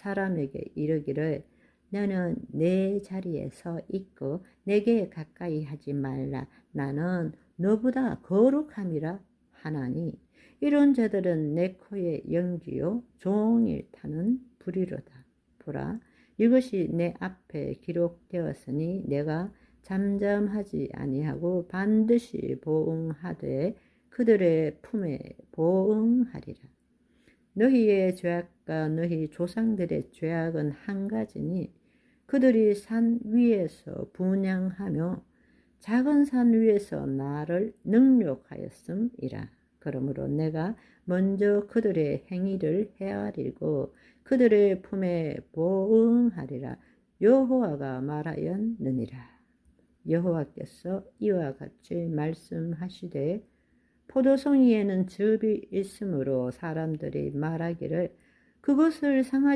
사람에게 이르기를 너는 내 자리에 서 있고 내게 가까이 하지 말라 나는 너보다 거룩함이라 하나니 이런 자들은 내 코에 연기요 종일 타는 불이로다 보라 이것이 내 앞에 기록되었으니 내가 잠잠하지 아니하고 반드시 보응하되 그들의 품에 보응하리라. 너희의 죄악과 너희 조상들의 죄악은 한 가지니 그들이 산 위에서 분양하며 작은 산 위에서 나를 능욕하였음이라. 그러므로 내가 먼저 그들의 행위를 헤아리고 그들의 품에 보응하리라. 여호와가 말하였느니라. 여호와께서 이와 같이 말씀하시되 포도송이에는 즙이 있으므로 사람들이 말하기를 그것을 상하지